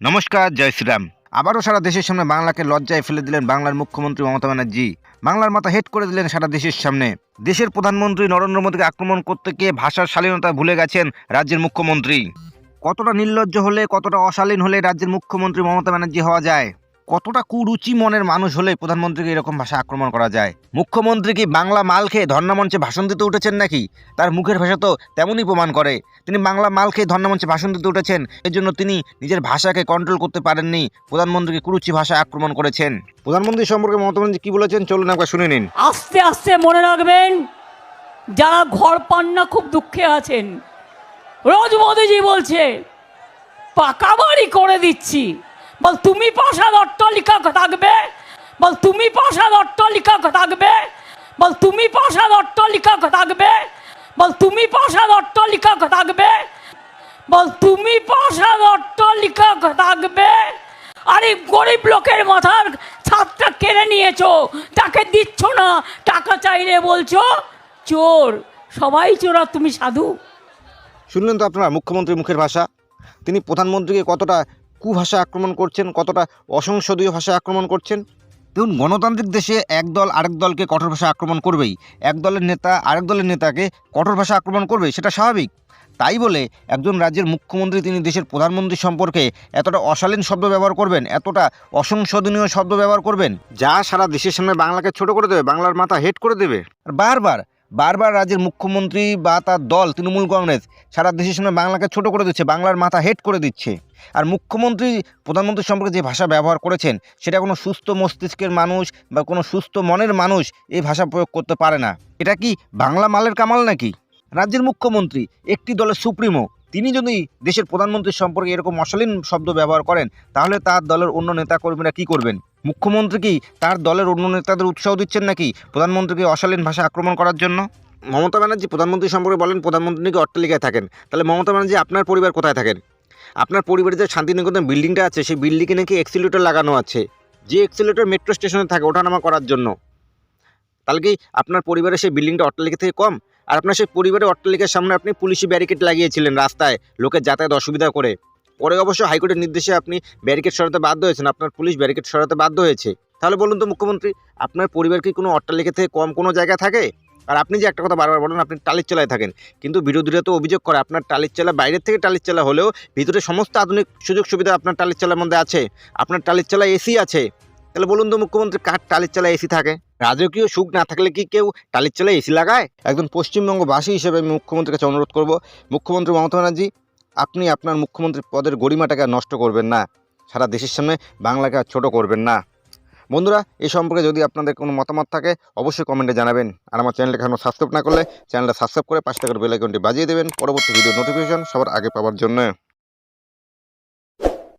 নমস্কার, জয় শ্রীরাম। আবারও সারা দেশের সামনে বাংলাকে লজ্জায় ফেলে দিলেন বাংলার মুখ্যমন্ত্রী মমতা ব্যানার্জি। বাংলার মাথা হেট করে দিলেন সারা দেশের সামনে। দেশের প্রধানমন্ত্রী নরেন্দ্র মোদীকে আক্রমণ করতে গিয়ে ভাষার শালীনতা ভুলে গেছেন রাজ্যের মুখ্যমন্ত্রী। কতটা নির্লজ্জ হলে, কতটা অশালীন হলে রাজ্যের মুখ্যমন্ত্রী মমতা ব্যানার্জি হওয়া যায়? কতটা কুরুচি মনের মানুষ হলে প্রধানমন্ত্রীকে এরকম ভাষা আক্রমণ করা যায়? মুখ্যমন্ত্রী কি বাংলা মাল খেয়ে ধর্ণামঞ্চে ভাষণ দিতে উঠেছেন নাকি? তার মুখের ভাষা তো তেমনই প্রমাণ করে। তিনি বাংলা মাল খেয়ে ধর্ণামঞ্চে ভাষণ দিতে উঠেছেন। এর জন্য তিনি নিজের ভাষাকে কন্ট্রোল করতে পারেননি। প্রধানমন্ত্রীকে কুরুচি ভাষায় আক্রমণ করেছেন? প্রধানমন্ত্রী সম্পর্কে মমতা ব্যানার্জি কি বলেছেন? চলুন একবার শুনে নিন। আস্তে আস্তে মনে রাখবেন, যারা ঘর পান না খুব দুঃখে আছেন। রোজ মোদিজি বলছে, পাকা বাড়ি করে দিচ্ছি। বল, তুমি পাশার অট্টালিকা থাকবে? বল, তুমি পাশার অট্টালিকা থাকবে? বল, তুমি পাশার অট্টালিকা থাকবে? বল, তুমি পাশার অট্টালিকা থাকবে? বল, তুমি পাশার অট্টালিকা থাকবে? আরে, গরিব লোকের মাথার ছাদটা কেড়ে নিয়েছো। তাকে দিচ্ছ না, টাকা চাইলে বলছো, চোর, সবাই চোর তুমি সাধু। শুনলেন তো আপনারা, মুখ্যমন্ত্রীর মুখের ভাষা? তিনি প্রধানমন্ত্রীকে কতটা কুভাষা আক্রমণ করছেন, কতটা অসংসদীয় ভাষা আক্রমণ করছেন? দেখুন, গণতান্ত্রিক দেশে এক দল আরেক দলকে কঠোর ভাষা আক্রমণ করবেই। এক দলের নেতা আরেক দলের নেতাকে কঠোর ভাষা আক্রমণ করবে সেটা স্বাভাবিক। তাই বলে একজন রাজ্যের মুখ্যমন্ত্রী, তিনি দেশের প্রধানমন্ত্রী সম্পর্কে এতটা অশালীন শব্দ ব্যবহার করবেন, এতটা অসংশোধনীয় শব্দ ব্যবহার করবেন, যা সারা দেশের সামনে বাংলাকে ছোট করে দেবে, বাংলার মাথা হেট করে দেবে। আর বারবার বারবার রাজ্যের মুখ্যমন্ত্রী বা তার দল, তৃণমূল কংগ্রেস, সারা দেশের সামনে বাংলাকে ছোট করে দিচ্ছে, বাংলার মাথা হেট করে দিচ্ছে। আর মুখ্যমন্ত্রী, প্রধানমন্ত্রী সম্পর্কে যে ভাষা ব্যবহার করেছেন, সেটা কোনো সুস্থ মস্তিষ্কের মানুষ বা কোনো সুস্থ মনের মানুষ এই ভাষা প্রয়োগ করতে পারে না। এটা কি বাংলা মালের কামাল নাকি? রাজ্যের মুখ্যমন্ত্রী, একটি দলের সুপ্রিমো, তিনি যদি দেশের প্রধানমন্ত্রীর সম্পর্কে এরকম অশালীন শব্দ ব্যবহার করেন, তাহলে তার দলের অন্য নেতাকর্মীরা কি করবেন? মুখ্যমন্ত্রী কি তার দলের অন্য নেতাদের উৎসাহ দিচ্ছেন নাকি প্রধানমন্ত্রীকে অশালীন ভাষা আক্রমণ করার জন্য? মমতা ব্যানার্জি, প্রধানমন্ত্রী সম্পর্কে বলেন, প্রধানমন্ত্রী নাকি অট্টালিকায় থাকেন। তাহলে মমতা ব্যানার্জি আপনার পরিবার কোথায় থাকেন? আপনার পরিবারে যে শান্তিনিকেতন বিল্ডিংটা আছে, সেই বিল্ডিংয়ে নাকি এক্সিলেটর লাগানো আছে। যে এক্সিলেটর মেট্রো স্টেশনে থাকে ওঠানামা করার জন্য। তাহলে কি আপনার পরিবারের সেই বিল্ডিংটা অট্টালিকা থেকে কম? আর আপনার সেই পরিবারের অট্টালিকার সামনে আপনি পুলিশি ব্যারিকেড লাগিয়েছিলেন রাস্তায় লোকের যাতায়াত অসুবিধা করে। পরে অবশ্য হাইকোর্টের নির্দেশে আপনি ব্যারিকেড সরাতে বাধ্য হয়েছেন, আপনার পুলিশ ব্যারিকেড সরাতে বাধ্য হয়েছে। তাহলে বলুন তো, মুখ্যমন্ত্রী, আপনার পরিবার কি কোনো অট্টালিকা থেকে কম কোনো জায়গা থাকে? আর আপনি যে একটা কথা বারবার বলেন, আপনি টালির চালায় থাকেন। কিন্তু বিরোধীরা তো অভিযোগ করে, আপনার টালির চালা বাইরের থেকে টালির চালা হলেও ভিতরে সমস্ত আধুনিক সুযোগ সুবিধা আপনার টালির চালার মধ্যে আছে। আপনার টালির চালা এসি আছে। তাহলে বলুন তো, মুখ্যমন্ত্রী, কার টালির চালা এসি থাকে? রাজকীয় সুখ না থাকলে কি কেউ টালির চালায় এসি লাগায়? একজন পশ্চিমবঙ্গবাসী হিসেবে আমি মুখ্যমন্ত্রীর কাছে অনুরোধ করব, মুখ্যমন্ত্রী মমতা ব্যানার্জি, আপনি আপনার মুখ্যমন্ত্রী পদের গরিমাটাকে নষ্ট করবেন না। সারা দেশের সামনে বাংলাকে ছোটো করবেন না। বন্ধুরা এই সম্পর্কে যদি আপনাদের কোনো মতামত থাকে, অবশ্যই কমেন্টে জানাবেন। আর আমার চ্যানেলটা এখনও সাবস্ক্রাইব না করলে, চ্যানেলটা সাবস্ক্রাইব করে পাঁচ টাকার বেলাইকনটি বাজিয়ে দেবেন। পরবর্তী ভিডিও নোটিফিকেশন সবার আগে পাওয়ার জন্য।